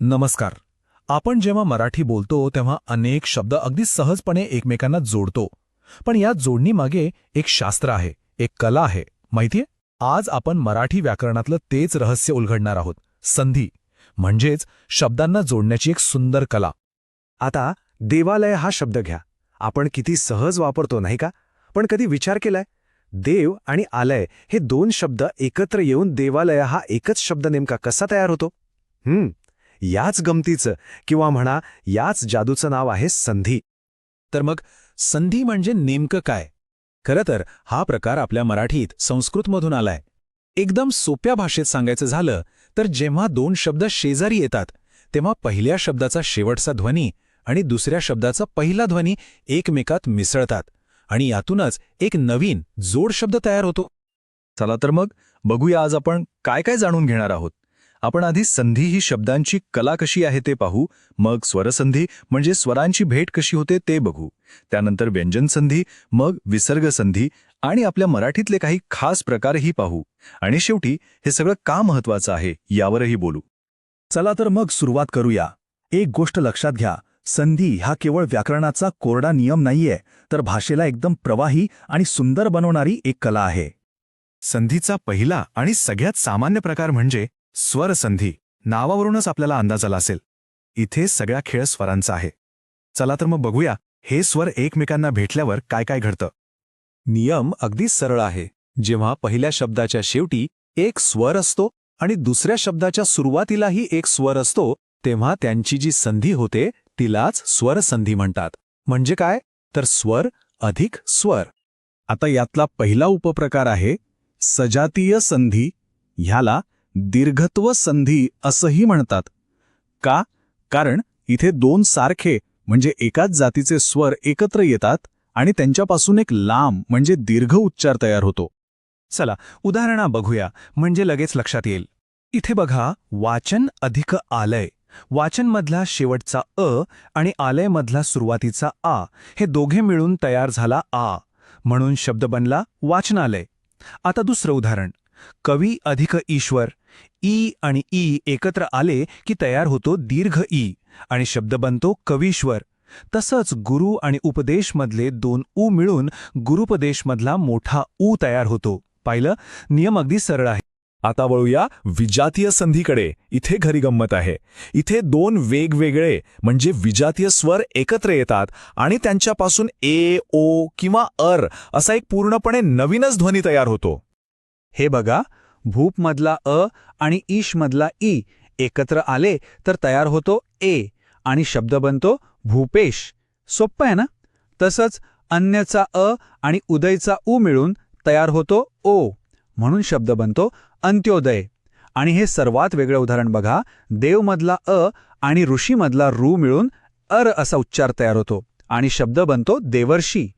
नमस्कार. आपण जेव्हा मराठी बोलतो तेव्हा अनेक शब्द अगदी सहजपणे एकमेकांना जोडतो. पण या जोडणीमागे एक शास्त्र आहे एक कला आहे माहितीये? आज आपण मराठी व्याकरणातलं तेच रहस्य उलगडणार आहोत. संधी म्हणजेच शब्दांना जोडण्याची एक सुंदर कला. आता देवालय हा शब्द घ्या. आपण किती सहज वापरतो नाही का? पण कधी विचार केलाय? देव आणि आलय हे दोन शब्द एकत्र येऊन देवालय हा एकच शब्द नेमका कसा तयार होतो? हम्म. याच गमतीचं किंवा म्हणा याच जादूचं नाव आहे संधी. तर मग संधी म्हणजे नेमकं काय? खरं तर हा प्रकार आपल्या मराठीत संस्कृतमधून आलाय. एकदम सोप्या भाषेत सांगायचं झालं तर जेव्हा दोन शब्द शेजारी येतात तेव्हा पहिल्या शब्दाचा शेवटचा ध्वनी आणि दुसऱ्या शब्दाचा पहिला ध्वनी एकमेकात मिसळतात आणि यातूनच एक नवीन जोड शब्द तयार होतो. चला तर मग बघूया आज आपण काय काय जाणून घेणार आहोत. आपण आधी संधी ही शब्दांची कला कशी आहे ते पाहू मग स्वरसंधी म्हणजे स्वरांची भेट कशी होते ते बघू. त्यानंतर व्यंजनसंधी मग विसर्गसंधी आणि आपल्या मराठीतले काही खास प्रकारही पाहू. आणि शेवटी हे सगळं का महत्वाचं आहे यावरही बोलू. चला तर मग सुरुवात करूया. एक गोष्ट लक्षात घ्या संधी हा केवळ व्याकरणाचा कोरडा नियम नाहीये तर भाषेला एकदम प्रवाही आणि सुंदर बनवणारी एक कला आहे. संधीचा पहिला आणि सगळ्यात सामान्य प्रकार म्हणजे स्वरसंधी. नावावरूनच आपल्याला अंदाज आला असेल. इथे सगळा खेळ स्वरांचा आहे. चला तर मग बघूया हे स्वर एकमेकांना भेटल्यावर काय काय घडतं. नियम अगदी सरळ आहे. जेव्हा पहिल्या शब्दाच्या शेवटी एक स्वर असतो आणि दुसऱ्या शब्दाच्या सुरुवातीलाही एक स्वर असतो तेव्हा त्यांची जी संधी होते तिलाच स्वरसंधी म्हणतात. म्हणजे काय? तर स्वर अधिक स्वर. आता यातला पहिला उपप्रकार आहे सजातीय संधी. ह्याला दीर्घत्व संधी असंही म्हणतात. का? कारण इथे दोन सारखे म्हणजे एकाच जातीचे स्वर एकत्र येतात आणि त्यांच्यापासून एक लांब म्हणजे दीर्घ उच्चार तयार होतो. चला उदाहरणा बघूया म्हणजे लगेच लक्षात येईल. इथे बघा वाचन अधिक आलय. वाचनमधला शेवटचा अ आणि आलयमधला सुरुवातीचा आ हे दोघे मिळून तयार झाला आ. म्हणून शब्द बनला वाचनालय. आता दुसरं उदाहरण. कवी अधिक ईश्वर ई आणि ई एकत्र आले की तयार होतो दीर्घ ई आणि शब्द बनतो कवीश्वर. तसंच गुरु आणि उपदेशमधले दोन ऊ मिळून गुरुपदेशमधला मोठा ऊ तयार होतो. पाहिलं? नियम अगदी सरळ आहे. आता वळूया विजातीय संधीकडे. इथे घरी गंमत आहे. इथे दोन वेगवेगळे म्हणजे विजातीय स्वर एकत्र येतात आणि त्यांच्यापासून ए ओ किंवा अर असा एक पूर्णपणे नवीनच ध्वनी तयार होतो. हे बघा. भूपमधला अ आणि ईशमधला ई एकत्र आले तर तयार होतो ए आणि शब्द बनतो भूपेश. सोप्पं आहे ना? तसंच अन्यचा अ आणि उदयचा उ मिळून तयार होतो ओ. म्हणून शब्द बनतो अंत्योदय. आणि हे सर्वात वेगळं उदाहरण बघा. देवमधला अ आणि ऋषीमधला रू मिळून अर असा उच्चार तयार होतो आणि शब्द बनतो देवर्षी.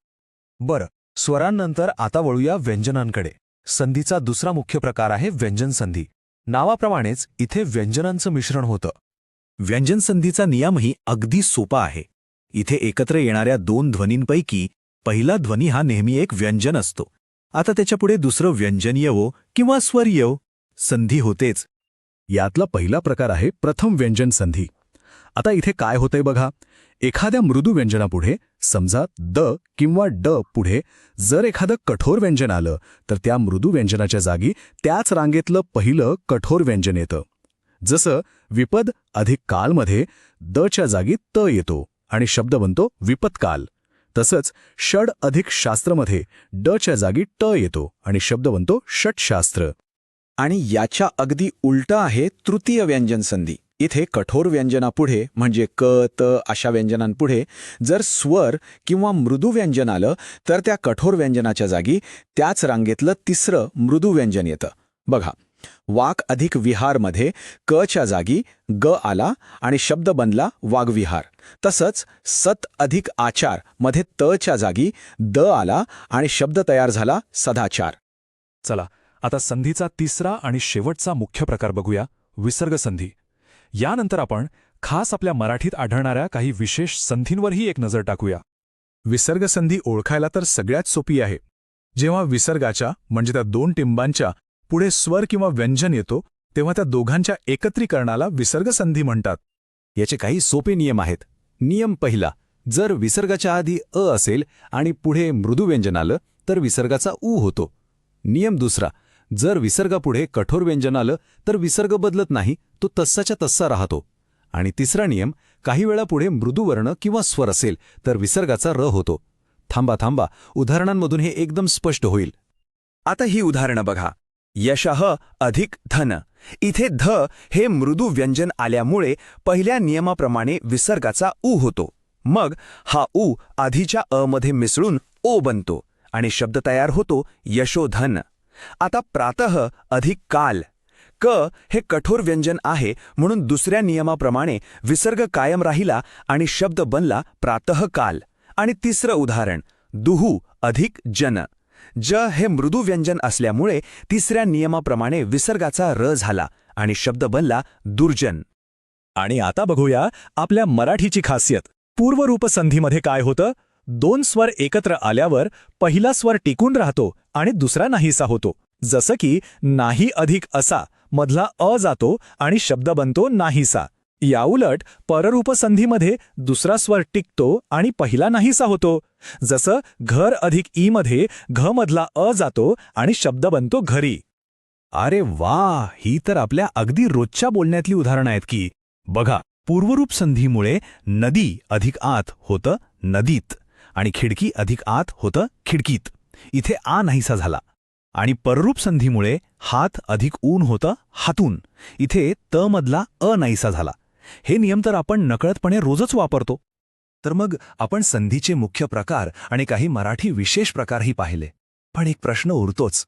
बरं स्वरांनंतर आता वळूया व्यंजनांकडे. संधीचा दुसरा मुख्य प्रकार आहे व्यंजन संधी. नावाप्रमाणेच इथे व्यंजनांचं मिश्रण होतं. व्यंजन संधीचा नियमही अगदी सोपा आहे. इथे एकत्र येणाऱ्या दोन ध्वनींपैकी पहिला ध्वनी हा नेहमी एक व्यंजन असतो. आता त्याच्यापुढे दुसरं व्यंजन येवो किंवा स्वर येवो संधी होतेच. यातला पहिला प्रकार आहे प्रथम व्यंजन संधी. आता इथे काय होतंय बघा. एखाद्या मृदू व्यंजनापुढे समजा द किंवा ड पुढे जर एखादं कठोर व्यंजन आलं तर त्या मृदू व्यंजनाच्या जागी त्याच रांगेतलं पहिलं कठोर व्यंजन येतं. जसं विपद अधिक कालमध्ये द च्या जागी त येतो आणि शब्द बनतो विपत्काल. तसंच षड अधिक शास्त्रमध्ये च्या जागी ट येतो आणि शब्द बनतो षटशास्त्र. आणि याच्या अगदी उलटं आहे तृतीय व्यंजन संधी इथे कठोर व्यंजनापुढे म्हणजे क त अशा व्यंजनांपुढे जर स्वर किंवा मृदू व्यंजन आलं तर त्या कठोर व्यंजनाच्या जागी त्याच रांगेतलं तिसरं मृदू व्यंजन येतं. बघा वाक अधिक विहारमध्ये कच्या जागी ग आला आणि शब्द बनला वागविहार. तसंच सत अधिक आचारमध्ये तच्या जागी द आला आणि शब्द तयार झाला सदाचार. चला आता संधीचा तिसरा आणि शेवटचा मुख्य प्रकार बघूया विसर्ग संधी यानंतर आपण खास आपल्या मराठीत आढळणाऱ्या काही विशेष संधींवरही एक नजर टाकूया. विसर्गसंधी ओळखायला तर सगळ्यात सोपी आहे. जेव्हा विसर्गाच्या म्हणजे त्या दोन टिंबांच्या पुढे स्वर किंवा व्यंजन येतो तेव्हा त्या दोघांच्या एकत्रीकरणाला विसर्गसंधी म्हणतात. याचे काही सोपे नियम आहेत. नियम पहिला जर विसर्गाच्या आधी अ असेल आणि पुढे मृदुव्यंजन आलं तर विसर्गाचा ऊ होतो. नियम दुसरा जर विसर्गापुढे कठोर व्यंजन आलं तर विसर्ग बदलत नाही तो तस्साच्या तस्सा राहतो. आणि तिसरा नियम काही वेळापुढे मृदुवर्ण किंवा स्वर असेल तर विसर्गाचा र होतो. थांबा थांबा उदाहरणांमधून हे एकदम स्पष्ट होईल. आता ही उदाहरणं बघा. यशः अधिक धन. इथे ध हे मृदू व्यंजन आल्यामुळे पहिल्या नियमाप्रमाणे विसर्गाचा उ होतो. मग हा उ आधीच्या अ मध्ये मिसळून ओ बनतो. आणि शब्द तयार होतो यशोधन. आता प्रातः अधिक काल. क हे कठोर व्यंजन आहे म्हणून दुसऱ्या नियमाप्रमाणे विसर्ग कायम राहिला आणि शब्द बनला प्रातः काल. आणि तिसरं उदाहरण दुहू अधिक जन. ज हे मृदू व्यंजन असल्यामुळे तिसऱ्या नियमाप्रमाणे विसर्गाचा र झाला आणि शब्द बनला दुर्जन. आणि आता बघूया आपल्या मराठीची खासियत. पूर्वरूपसंधीमध्ये काय होतं? दोन स्वर एकत्र आल्यावर पहिला स्वर टिकून राहतो आणि दुसरा नाहीसा होतो. जसं की नाही अधिक असा मधला अ जातो आणि शब्द बनतो नाहीसा. याउलट पररूपसंधीमध्ये दुसरा स्वर टिकतो आणि पहिला नाहीसा होतो. जसं घर अधिक ई मध्ये घ मधला अ जातो आणि शब्द बनतो घरी. अरे वा! ही तर आपल्या अगदी रोजच्या बोलण्यातली उदाहरणं आहेत की. बघा पूर्वरूप संधीमुळे नदी अधिक आत होतं नदीत. आणि खिडकी अधिक आत होतं खिडकीत. इथे आ नाहीसा झाला. आणि पररूप संधीमुळे हात अधिक ऊन होतं हातून. इथे त मधला अ नाहीसा झाला. हे नियम तर आपण नकळतपणे रोजच वापरतो. तर मग आपण संधीचे मुख्य प्रकार आणि काही मराठी विशेष प्रकारही पाहिले. पण एक प्रश्न उरतोच.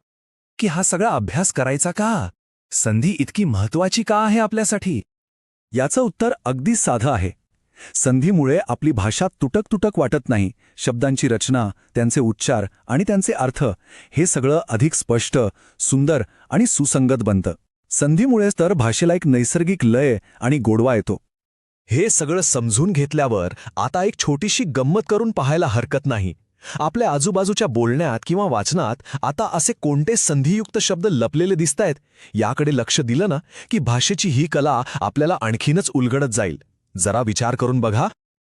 की हा सगळा अभ्यास करायचा का? संधी इतकी महत्वाची का आहे आपल्यासाठी? याचं उत्तर अगदी साधं आहे. संधीमुळे आपली भाषा तुटक तुटक वाटत नाही शब्दांची रचना त्यांचे उच्चार आणि त्यांचे अर्थ हे सगळं अधिक स्पष्ट सुंदर आणि सुसंगत बनतं. संधीमुळेच तर भाषेला एक नैसर्गिक लय आणि गोडवा येतो. हे सगळं समजून घेतल्यावर आता एक छोटीशी गंमत करून पाहायला हरकत नाही. आपल्या आजूबाजूच्या बोलण्यात किंवा वाचनात आता असे कोणते संधियुक्त शब्द लपलेले दिसतायत याकडे लक्ष दिलं ना की भाषेची ही कला आपल्याला आणखीनच उलगडत जाईल. जरा विचार करून बघा.